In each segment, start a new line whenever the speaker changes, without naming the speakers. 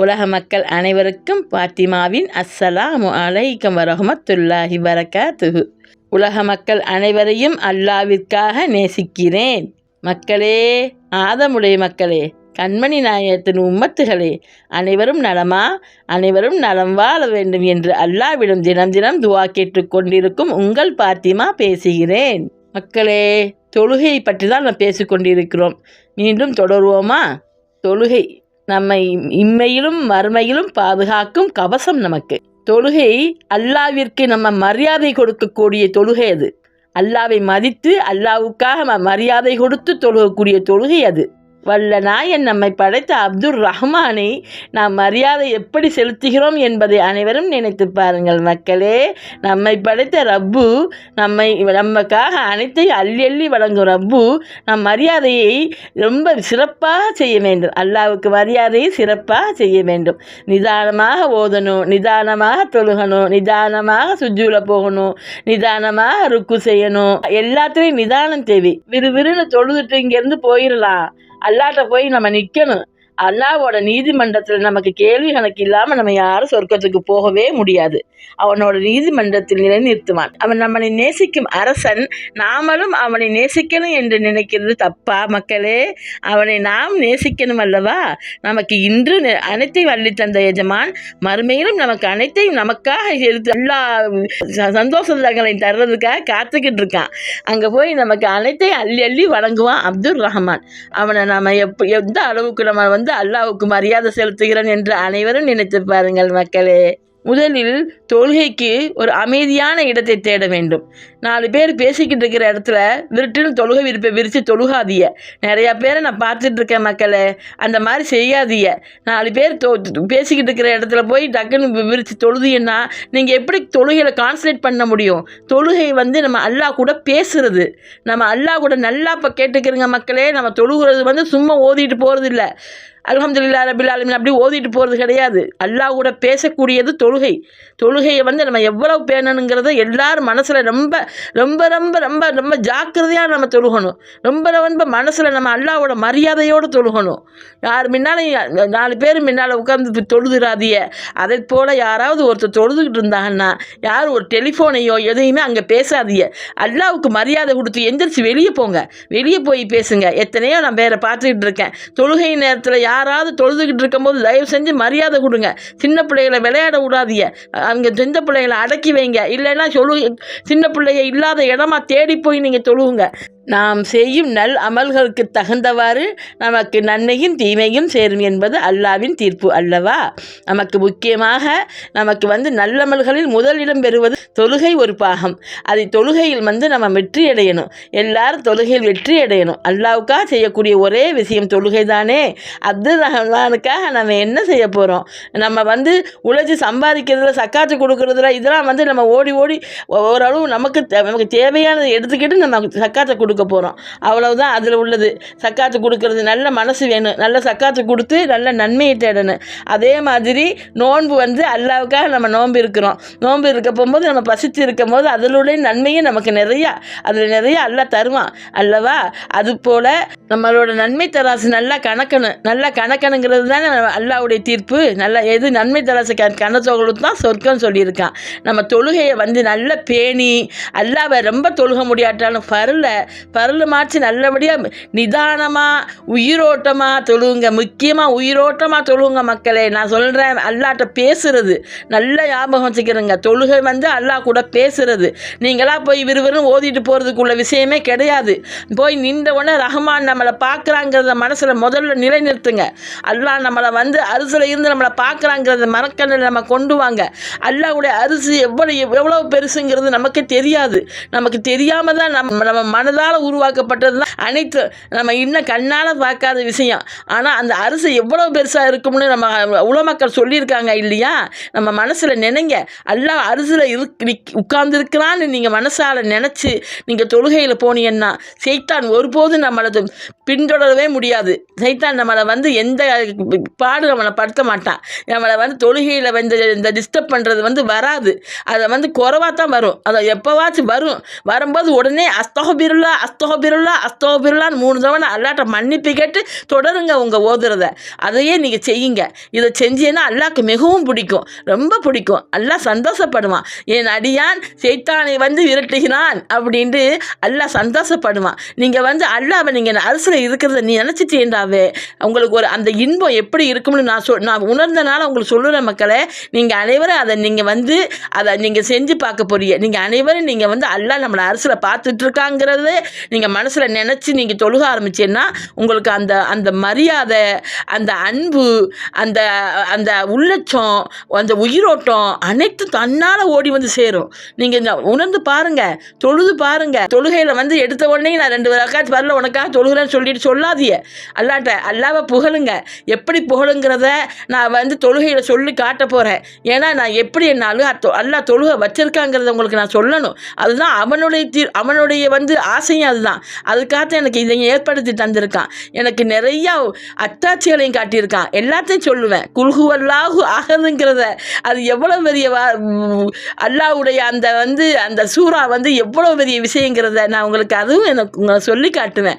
உலக மக்கள் அனைவருக்கும் பாத்திமாவின் அஸ்ஸலாமு அலைக்கம் வரஹமத்துல்லாஹி வரகாத்துஹு உலக மக்கள் அனைவரையும் அல்லாவிற்காக நேசிக்கிறேன். மக்களே ஆதமுடைய மக்களே கண்மணி நாயகத்தின் உம்மத்துகளே அனைவரும் நலமா? அனைவரும் நலம் வாழ வேண்டும் என்று அல்லாவிடம் தினம் தினம் துவா கேட்டுக்கொண்டிருக்கும் உங்கள் பாத்திமா பேசுகிறேன். மக்களே தொழுகை பற்றி தான் நாம் பேசிக்கொண்டிருக்கிறோம் மீண்டும் தொடருவோமா? தொழுகை நம்மை இம்மையிலும் மறுமையிலும் பாதுகாக்கும் கவசம் நமக்கு. தொழுகை அல்லாவிற்கு நம்ம மரியாதை கொடுக்கக்கூடிய தொழுகை அது. அல்லாவை மதித்து அல்லாவுக்காக ம- மரியாதை கொடுத்து தொழுகக்கூடிய தொழுகை அது. வல்ல நாயன் நம்மை படைத்த அப்துல் ரஹ்மானை நாம் மரியாதை எப்படி செலுத்துகிறோம் என்பதை அனைவரும் நினைத்து பாருங்கள் மக்களே. நம்மை படைத்த ரப்பு நம்மை நமக்காக அனைத்தையும் அள்ளி அள்ளி வழங்கும் ரப்பு நம் மரியாதையை ரொம்ப சிறப்பாக செய்ய வேண்டும். அல்லாவுக்கு மரியாதையை சிறப்பாக செய்ய வேண்டும். நிதானமாக ஓதணும் நிதானமாக தொழுகணும் நிதானமாக சுஜூல போகணும் நிதானமாக ருக்கு செய்யணும். எல்லாத்துலேயும் நிதானம் தேவை. விறுவிறுன்னு தொழுதுட்டு இங்கேருந்து போயிடலாம். அல்லாட்ட போய் நம்ம நிற்கணும் அல்லாவோட நீதிமன்றத்தில் நமக்கு கேள்வி கணக்கு இல்லாமல் நம்ம யாரும் சொர்க்கத்துக்கு போகவே முடியாது. அவனோட நீதிமன்றத்தில் நிலைநிறுத்துவான். அவன் நம்மளை நேசிக்கும் அரசன் நாமளும் அவனை நேசிக்கணும் என்று நினைக்கிறது தப்பா மக்களே? அவனை நாம் நேசிக்கணும் அல்லவா? நமக்கு இன்று நி- அனைத்தையும் அள்ளி தந்த எஜமான் மறுமையிலும் நமக்கு அனைத்தையும் நமக்காக எடுத்து எல்லா ச- சந்தோஷங்களை தர்றதுக்காக காத்துக்கிட்டு இருக்கான். அங்கே போய் நமக்கு அனைத்தையும் அள்ளி அள்ளி வழங்குவான் அப்துல் ரஹ்மான். அவனை நம்ம எப்போ எந்த அளவுக்கு நம்ம வந்து அல்லாவுக்கு மரியாதை செலுத்துகிறேன் என்று அனைவரும் நினைத்து பாருங்கள் மக்களே. முதலில் தொழுகைக்கு ஒரு அமைதியான இடத்தை தேட வேண்டும். நாலு பேர் பேசிக்கிட்டு இருக்கிற இடத்துல விருட்டுன்னு தொழுகை விரிப்பை விரித்து தொழுகாதிய நிறையா பேரை நான் பார்த்துட்டு இருக்கேன் மக்களே. அந்த மாதிரி செய்யாதீய நாலு பேர் தொ பேசிக்கிட்டு இருக்கிற இடத்துல போய் டக்குன்னு விரித்து தொழுதியன்னா நீங்கள் எப்படி தொழுகையில் கான்சன்ட்ரேட் பண்ண முடியும்? தொழுகை வந்து நம்ம அல்லாஹ் கூட பேசுறது. நம்ம அல்லாஹ் கூட நல்லா இப்போ கேட்டுக்கிறங்க மக்களே. நம்ம தொழுகிறது வந்து சும்மா ஓதிட்டு போகிறது இல்லை அலமதுல்லா ரபில் அப்படி ஓதிட்டு போகிறது கிடையாது. அல்லாஹ் கூட பேசக்கூடியது தொழுகை. தொழுகையை வந்து நம்ம எவ்வளவு பேணணுங்கிறத எல்லாரும் மனசில் ரொம்ப ரொம்ப ரொம்ப ரொம்ப ரொம்ப ஜாக்கிரதையாக நம்ம தொழுகணும். ரொம்ப ரொம்ப மனசில் நம்ம அல்லாவோட மரியாதையோடு தொழுகணும். யார் முன்னால் நாலு பேர் முன்னால் உட்காந்து தொழுதுறாதிய அதை போல் யாராவது ஒருத்தர் தொழுதுகிட்டு இருந்தாங்கன்னா யார் ஒரு டெலிஃபோனையோ எதையுமே அங்கே பேசாதிய அல்லாவுக்கு மரியாதை கொடுத்து எந்திரிச்சு வெளியே போங்க. வெளியே போய் பேசுங்க. எத்தனையோ நான் வேறு பார்த்துக்கிட்டு இருக்கேன். தொழுகை நேரத்தில் யாராவது தொழுதுகிட்டு இருக்கும்போது தயவு செஞ்சு மரியாதை கொடுங்க. சின்ன பிள்ளைகளை விளையாட விடாதீங்க. அங்கே சின்ன பிள்ளைகளை அடக்கி வைங்க. இல்லைன்னா சொல்லு சின்ன பிள்ளைய இல்லாத இடமா தேடி போய் நீங்கள் தொழுவுங்க. நாம் செய்யும் நல் அமல்களுக்கு தகுந்தவாறு நமக்கு நன்மையும் தீமையும் சேரும் என்பது அல்லாவின் தீர்ப்பு அல்லவா? நமக்கு முக்கியமாக நமக்கு வந்து நல்லமல்களில் முதலிடம் பெறுவது தொழுகை ஒரு பாகம். அதை தொழுகையில் வந்து நம்ம வெற்றி அடையணும். எல்லாரும் தொழுகையில் வெற்றி அடையணும். அல்லாவுக்காக செய்யக்கூடிய ஒரே விஷயம் தொழுகை தானே அப்துல் ரஹ்மானுக்காக நம்ம என்ன செய்ய போகிறோம் நம்ம வந்து உழைச்சி சம்பாதிக்கிறதுல சக்காத்து கொடுக்கறதுல இதெல்லாம் வந்து நம்ம ஓடி ஓடி ஓரளவு நமக்கு நமக்கு தேவையானதை எடுத்துக்கிட்டு நம்ம சக்காத்தை கொடுக்க போகிறோம் அவ்வளவுதான் அதில் உள்ளது. சக்காத்து கொடுக்கறது நல்ல மனசு வேணும். நல்ல சக்காத்து கொடுத்து நல்ல நன்மையை தேடணும். அதே மாதிரி நோன்பு வந்து அல்லாவுக்காக நம்ம நோன்பு இருக்கிறோம். நோன்பு இருக்க போகும்போது நம்ம பசித்து இருக்கும் போது அதிலுடைய நன்மையும் நமக்கு நிறையா அதில் நிறையா அல்லாஹ் தருவான். அல்லவா? அது போல் நம்மளோட நன்மை தராசு நல்லா கணக்கணும். நல்லா கணக்கணுங்கிறது தானே அல்லாவுடைய தீர்ப்பு. நல்லா எது நன்மை தராசு க கணத்தொகலுக்கு தான் சொர்க்கம் சொல்லியிருக்கான். நம்ம தொழுகையை வந்து நல்ல பேணி அல்லாவை ரொம்ப தொழுக முடியாட்டாலும் பரல. பரலுமாச்சு நல்லபடியாக நிதானமாக உயிரோட்டமாக தொழுவுங்க முக்கியமாக உயிரோட்டமாக தொழுவுங்க மக்களே. நான் சொல்கிறேன் அல்லாட்ட பேசுறது. நல்ல ஞாபகம் வச்சுக்கிறேங்க. தொழுகை வந்து அல்லாஹ் கூட பேசுறது. நீங்களாக போய் விறுவிறும் ஓதிட்டு போகிறதுக்குள்ள விஷயமே கிடையாது. போய் நின்ற உடனே ரஹ்மான் நம்மளை பார்க்குறாங்கிறத மனசில் முதல்ல நிலைநிறுத்துங்க. அல்லாஹ் நம்மளை வந்து அரிசில் இருந்து நம்மளை பார்க்குறாங்கிறத மரக்கண்ணில் நம்ம கொண்டு வாங்க. அல்லாவுடைய அரிசி எவ்வளோ எவ்வளோ பெருசுங்கிறது நமக்கு தெரியாது. நமக்கு தெரியாமல் தான் நம்ம நம்ம மனதாக மனதால் உருவாக்கப்பட்டது தான் அனைத்து. நம்ம இன்னும் கண்ணால் பார்க்காத விஷயம். ஆனால் அந்த அரிசி எவ்வளோ பெருசாக இருக்கும்னு நம்ம உலமக்கள் சொல்லியிருக்காங்க இல்லையா? நம்ம மனசில் நினைங்க. எல்லாம் அரிசியில் இருக்கு உட்கார்ந்துருக்கிறான்னு நீங்கள் மனசால் நினச்சி நீங்கள் தொழுகையில் போனீங்கன்னா சைத்தான் ஒருபோதும் நம்மளது பின்தொடரவே முடியாது. சைத்தான் நம்மளை வந்து எந்த பாடு நம்மளை படுத்த மாட்டான். நம்மளை வந்து தொழுகையில் வந்து இந்த டிஸ்டர்ப் பண்ணுறது வந்து வராது. அதை வந்து குறைவாக தான் வரும். அதை எப்போவாச்சும் வரும். வரும்போது உடனே அஸ்தகபிருல்லா அஸ்தோபிருல்லா அஸ்தோபிருல்லான்னு மூணு தவணை அல்லாட்ட மன்னிப்பு கேட்டு தொடருங்க உங்கள் ஓதுறத. அதையே நீங்கள் செய்யுங்க. இதை செஞ்சீங்கன்னா அல்லாக்கு மிகவும் பிடிக்கும். ரொம்ப பிடிக்கும். அல்லா சந்தோஷப்படுவான். என் அடியான் செய்தானை வந்து விரட்டுகிறான் அப்படின்ட்டு அல்லாஹ் சந்தோஷப்படுவான். நீங்கள் வந்து அல்லாவை நீங்கள் அரசில் இருக்கிறத நீ நினச்சிட்டேன்டாவே உங்களுக்கு ஒரு அந்த இன்பம் எப்படி இருக்கும்னு நான் சொல் நான் உணர்ந்தனால உங்களுக்கு சொல்லுற மக்களே. நீங்கள் அனைவரும் அதை நீங்கள் வந்து அதை நீங்கள் செஞ்சு பார்க்க போறீங்க. நீங்கள் அனைவரும் நீங்கள் வந்து அல்லா நம்மளை அரசில் பார்த்துட்ருக்காங்கிறது நீங்கள் மனசில் நினச்சி நீங்கள் தொழுக ஆரம்பிச்சீங்கன்னா உங்களுக்கு அந்த அந்த மரியாதை அந்த அன்பு அந்த அந்த உள்ளச்சம் அந்த உயிரோட்டம் அனைத்தும் தன்னால் ஓடி வந்து சேரும். நீங்கள் உணர்ந்து பாருங்கள் தொழுது பாருங்க. தொழுகையில் வந்து எடுத்த உடனே நான் ரெண்டு ரக்காத்து வரல உனக்காக தொழுகிறேன்னு சொல்லிட்டு சொல்லாதிய அல்லாட்ட அல்லாவை புகழுங்க. எப்படி புகழுங்கிறத நான் வந்து தொழுகையில் சொல்லி காட்ட போகிறேன் ஏன்னா நான் எப்படி என்னாலும் அல்லா தொழுகை வச்சிருக்காங்கிறத உங்களுக்கு நான் சொல்லணும். அதுதான் அவனுடைய தீ அவனுடைய வந்து ஆசை ஆசையும் அதுதான். அதுக்காக எனக்கு இதை ஏற்படுத்தி தந்திருக்கான் எனக்கு நிறையா அத்தாட்சிகளையும் காட்டியிருக்கான் எல்லாத்தையும் சொல்லுவேன். குல்குவல்லாஹு அகதுங்கிறத அது எவ்வளோ பெரிய அல்லாவுடைய அல்லாஹ்வுடைய அந்த வந்து அந்த சூறா வந்து எவ்வளோ பெரிய விஷயங்கிறத நான் உங்களுக்கு அதுவும் எனக்கு உங்களை சொல்லி காட்டுவேன்.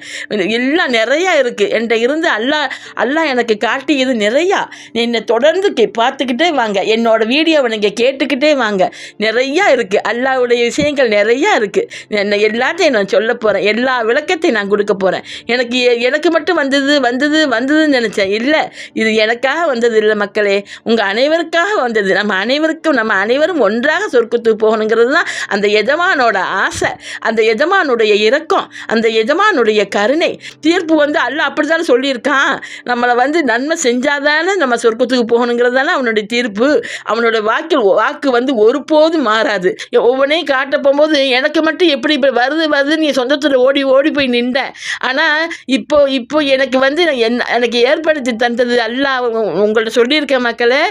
எல்லாம் நிறையா இருக்குது என்கிட்ட இருந்து அல்லாஹ் அல்லாஹ் எனக்கு காட்டியது நிறையா. என்னை தொடர்ந்து கே பார்த்துக்கிட்டே வாங்க. என்னோட வீடியோவை நீங்கள் கேட்டுக்கிட்டே வாங்க. நிறையா இருக்குது அல்லாவுடைய விஷயங்கள் நிறையா இருக்குது என்ன எல்லாத்தையும் நான் சொல்ல போகிறேன் எல்லா விளக்கத்தையும் நான் கொடுக்க போகிறேன் எனக்கு எனக்கு மட்டும் வந்தது வந்தது வந்ததுன்னு நினச்சேன். இல்லை இது எனக்காக வந்தது இல்லை மக்களே. உங்கள் அனைவருக்காக வந்தது. நம்ம அனைவருக்கும் நம்ம அனைவரும் ஒன்றாக சொர்க்கத்துக்கு போகணுங்கிறது தான் அந்த எஜமானோட ஆசை. அந்த எஜமானுடைய இரக்கம் அந்த எஜமானுடைய கருணை. தீர்ப்பு வந்து அல்ல அப்படி தானே சொல்லியிருக்கான். நம்மளை வந்து நன்மை செஞ்சாதானே நம்ம சொர்க்கத்துக்கு போகணுங்கிறது தானே அவனுடைய தீர்ப்பு. அவனோட வாக்கில் வாக்கு வந்து ஒருபோதும் மாறாது. ஒவ்வொன்றையும் காட்ட போகும்போது எனக்கு மட்டும் எப்படி இப்படி வருது வருது நீ சொந்த தூரத்தில் ஓடி ஓடி போய் நின்றேன். ஆனால் இப்போ இப்போ எனக்கு வந்து என் எனக்கு ஏற்படுத்தி தந்தது அல்லாஹ் உங்கள்கிட்ட சொல்லியிருக்கேன் மக்களே.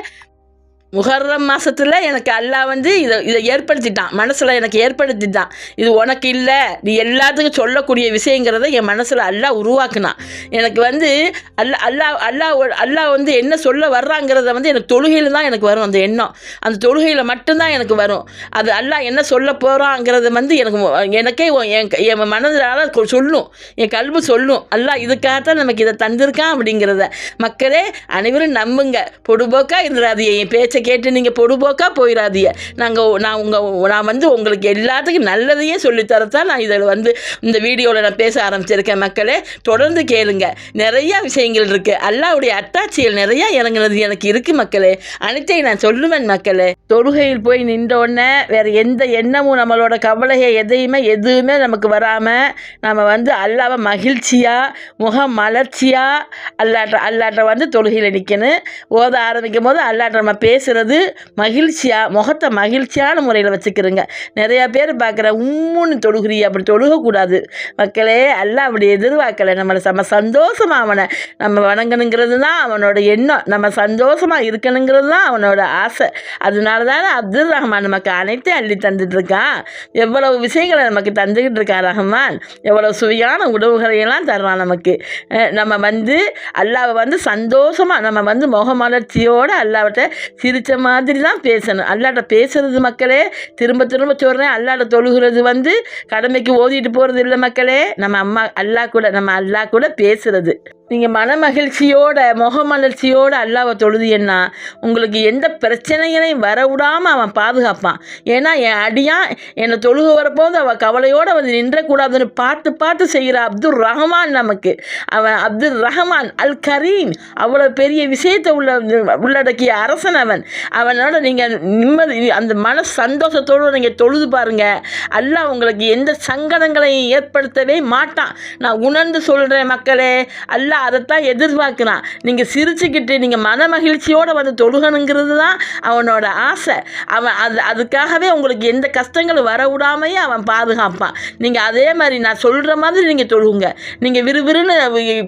முகர்ரம் மாதத்தில் எனக்கு அல்லாஹ் வந்து இதை இதை ஏற்படுத்திட்டான். மனசில் எனக்கு ஏற்படுத்திட்டான். இது உனக்கு இல்லை. நீ எல்லாத்துக்கும் சொல்லக்கூடிய விஷயங்கிறத என் மனசில் அல்லா உருவாக்குனான். எனக்கு வந்து அல்லா அல்லாஹ் அல்லாஹ் அல்லா அல்லாஹ் வந்து என்ன சொல்ல வர்றாங்கிறத வந்து எனக்கு தொழுகையில் தான் எனக்கு வரும் அந்த எண்ணம். அந்த தொழுகையில் மட்டும்தான் எனக்கு வரும். அது அல்லாஹ் என்ன சொல்ல போகிறாங்கிறத வந்து எனக்கு எனக்கே என் க- என் மனதால் சொல்லும். என் கல்வி சொல்லும். அல்லாஹ் இதுக்காகத்தான் நமக்கு இதை தந்திருக்கான் அப்படிங்கிறத. மக்களே அனைவரும் நம்புங்க. பொடுபோக்காக இருந்துடாது என் பேச்சை கேட்டு நீங்கள் பொடுபோக்காக போயிடாதீங்க நாங்கள் நான் உங்கள் நான் வந்து உங்களுக்கு எல்லாத்துக்கும் நல்லதையே சொல்லித்தரத்தான் நான் இதில் வந்து இந்த வீடியோவில் நான் பேச ஆரம்பிச்சிருக்கேன் மக்களே. தொடர்ந்து கேளுங்க. நிறையா விஷயங்கள் இருக்குது அல்லாவுடைய அத்தாட்சிகள் நிறையா இறங்குனது எனக்கு இருக்குது மக்களே. அனைத்தையும் நான் சொல்லுவேன் மக்களே. தொழுகையில் போய் நின்றோடனே வேறு எந்த எண்ணமும் நம்மளோட கவலையை எதையுமே எதுவுமே நமக்கு வராமல் நம்ம வந்து அல்லாவை மகிழ்ச்சியாக முகம் மலர்ச்சியாக அல்லாட்ட அல்லாட்ட வந்து தொழுகையில் நிற்கணும் ஓத ஆரம்பிக்கும் போது அல்லாட்ட நம்ம பேசுகிறது மகிழ்ச்சியாக முகத்தை மகிழ்ச்சியான முறையில் வச்சுக்கிறோங்க. நிறையா பேர் பார்க்குற உம்முன்னு தொழுகிறீ அப்படி தொழுகக்கூடாது. மக்களே அல்லாஹ் அப்படி எதிர்பார்க்கலை. நம்மளை நம்ம சந்தோஷமாக அவனை நம்ம வணங்கணுங்கிறது தான் அவனோட எண்ணம். நம்ம சந்தோஷமாக இருக்கணுங்கிறது தான் அவனோட ஆசை. அதனால தானே அப்துல் ரஹ்மான் நமக்கு அனைத்தையும் அள்ளி தந்துட்டு இருக்கான் எவ்வளவு விஷயங்களை நமக்கு தந்துக்கிட்டு இருக்கான் ரஹ்மான். எவ்வளோ சுவையான உணவுகளையெல்லாம் தர்றான் நமக்கு. நம்ம வந்து அல்லாவை வந்து சந்தோஷமாக நம்ம வந்து முகமலர்ச்சியோடு அல்லாவிட்ட பிடிச்ச மாதிரி தான் பேசணும். அல்லாட்ட பேசுறது மக்களே திரும்ப திரும்ப சொல்கிறேன் அல்லாட்ட தொழுகிறது வந்து கடமைக்கு ஓதிட்டு போகிறது இல்லை மக்களே. நம்ம அம்மா அல்லா கூட நம்ம அல்லா கூட பேசுறது. நீங்கள் மன மகிழ்ச்சியோட முகமலர்ச்சியோட அல்லாவை தொழுதியன்னா உங்களுக்கு எந்த பிரச்சனைகளையும் வர விடாமல் அவன் பாதுகாப்பான். ஏன்னா என் அடியான் என்னை தொழுக வரப்போது அவள் கவலையோடு வந்து நின்றக்கூடாதுன்னு பார்த்து பார்த்து செய்கிற அப்துல் ரஹ்மான் நமக்கு. அவன் அப்துல் ரஹ்மான் அல் கரீம். அவ்வளோ பெரிய விஷயத்தை உள்ள உள்ளடக்கிய அரசன் அவன். அவனோட நீங்கள் நிம்மதி அந்த மன சந்தோஷத்தோடு நீங்கள் தொழுது பாருங்கள் அல்லா உங்களுக்கு எந்த சங்கடங்களையும் ஏற்படுத்தவே மாட்டான். நான் உணர்ந்து சொல்கிறேன் மக்களே அல்லாஹ் அதைத்தான் எதிர்பார்க்குறான். நீங்கள் சிரிச்சுக்கிட்டு நீங்கள் மன மகிழ்ச்சியோடு வந்து தொழுகணுங்கிறது தான் அவனோட ஆசை. அவன் அது அதுக்காகவே உங்களுக்கு எந்த கஷ்டங்களும் வர விடாமையே அவன் பாதுகாப்பான். நீங்கள் அதே மாதிரி நான் சொல்கிற மாதிரி நீங்கள் தொழுகுங்க நீங்கள் விறுவிறுன்னு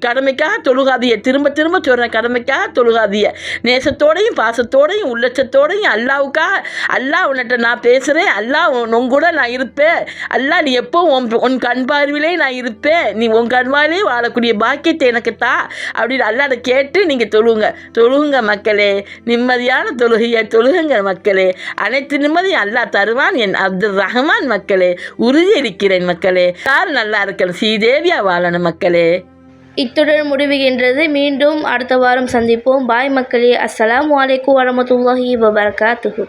கடமைக்காக தொழுகாதிய திரும்ப திரும்ப சொல்கிறேன் கடமைக்காக தொழுகாதிய நேசத்தோடையும் பாசத்தோடையும் உள்ளச்சத்தோடையும் அல்லாவுக்காக அல்லாஹ் உன்கிட்ட நான் பேசுகிறேன் அல்லாஹ் உன் கூட நான் இருப்பேன். அல்லாஹ் நீ எப்போ உன் உன் கண் பார்வையிலே நான் இருப்பேன். நீ உன் கண் பார்வையிலே வாழக்கூடிய பாக்கியத்தை எனக்கு தா அப்படின்னு அல்லாத கேட்டு நீங்கள் தொழுங்க. தொழுகுங்க மக்களே. நிம்மதியான தொழுகையை தொழுகுங்க மக்களே. அனைத்து நிம்மதியும் அல்லாஹ் தருவான். என் அப்துல் ரஹ்மான் மக்களே. உறுதியளிக்கிறேன் மக்களே. யார் நல்லா இருக்கணும்? ஸ்ரீதேவியா வாழணும் மக்களே.
இத்துடன் முடிவுகின்றது. மீண்டும் அடுத்த வாரம் சந்திப்போம். பாய் மக்களே. அஸ்ஸலாமு அலைக்கும் வரமத்துல்லாஹி வபரகாத்துஹு.